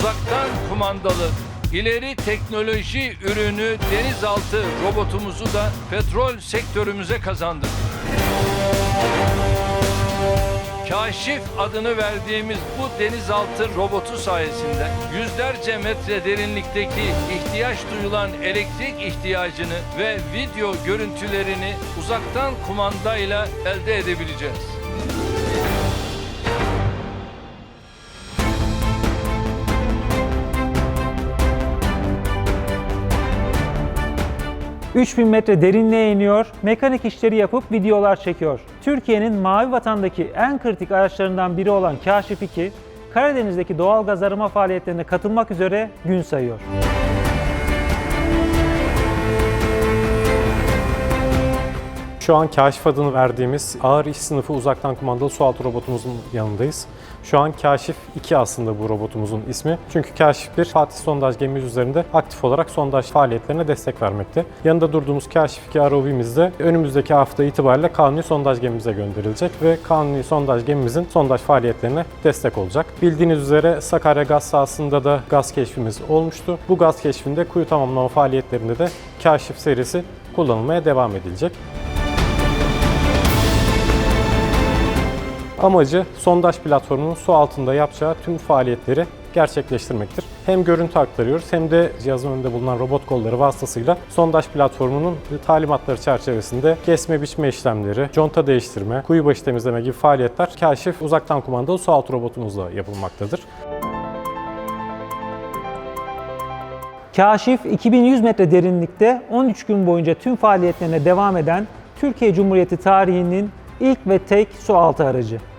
uzaktan kumandalı ileri teknoloji ürünü denizaltı robotumuzu da petrol sektörümüze kazandık. Kaşif adını verdiğimiz bu denizaltı robotu sayesinde yüzlerce metre derinlikteki ihtiyaç duyulan elektrik ihtiyacını ve video görüntülerini uzaktan kumandayla elde edebileceğiz. 3000 metre derinliğe iniyor, mekanik işleri yapıp videolar çekiyor. Türkiye'nin Mavi Vatan'daki en kritik araçlarından biri olan Kaşif 2, Karadeniz'deki doğal gaz arama faaliyetlerine katılmak üzere gün sayıyor. Şu an Kaşif adını verdiğimiz ağır iş sınıfı uzaktan kumandalı sualtı robotumuzun yanındayız. Şu an Kaşif 2 aslında bu robotumuzun ismi. Çünkü Kaşif 1 Fatih sondaj gemimiz üzerinde aktif olarak sondaj faaliyetlerine destek vermekte. Yanında durduğumuz Kaşif 2 ROV'miz de önümüzdeki hafta itibariyle kanuni sondaj gemimize gönderilecek ve kanuni sondaj gemimizin sondaj faaliyetlerine destek olacak. Bildiğiniz üzere Sakarya gaz sahasında da gaz keşfimiz olmuştu. Bu gaz keşfinde kuyu tamamlama faaliyetlerinde de Kaşif serisi kullanılmaya devam edilecek. Amacı sondaj platformunun su altında yapacağı tüm faaliyetleri gerçekleştirmektir. Hem görüntü aktarıyoruz hem de cihazın önünde bulunan robot kolları vasıtasıyla sondaj platformunun talimatları çerçevesinde kesme biçme işlemleri, conta değiştirme, kuyu başı temizleme gibi faaliyetler kaşif uzaktan kumandalı su altı robotumuzla yapılmaktadır. Kaşif 2100 metre derinlikte 13 gün boyunca tüm faaliyetlerine devam eden Türkiye Cumhuriyeti tarihinin ilk ve tek su altı aracı.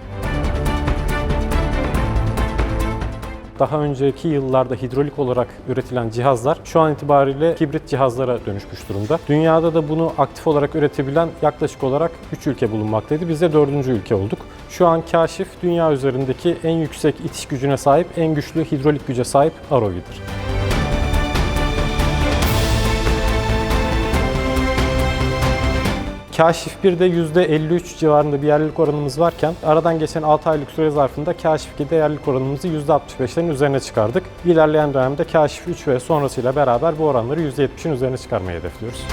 Daha önceki yıllarda hidrolik olarak üretilen cihazlar şu an itibariyle hibrit cihazlara dönüşmüş durumda. Dünyada da bunu aktif olarak üretebilen yaklaşık olarak 3 ülke bulunmaktaydı. Biz de 4. ülke olduk. Şu an Kaşif dünya üzerindeki en yüksek itiş gücüne sahip, en güçlü hidrolik güce sahip ROV'dir. Kaşif 1'de %53 civarında bir yerlilik oranımız varken aradan geçen 6 aylık süre zarfında Kaşif 2'de yerlilik oranımızı %65'lerin üzerine çıkardık. İlerleyen dönemde Kaşif 3 ve sonrasıyla beraber bu oranları %70'in üzerine çıkarmayı hedefliyoruz.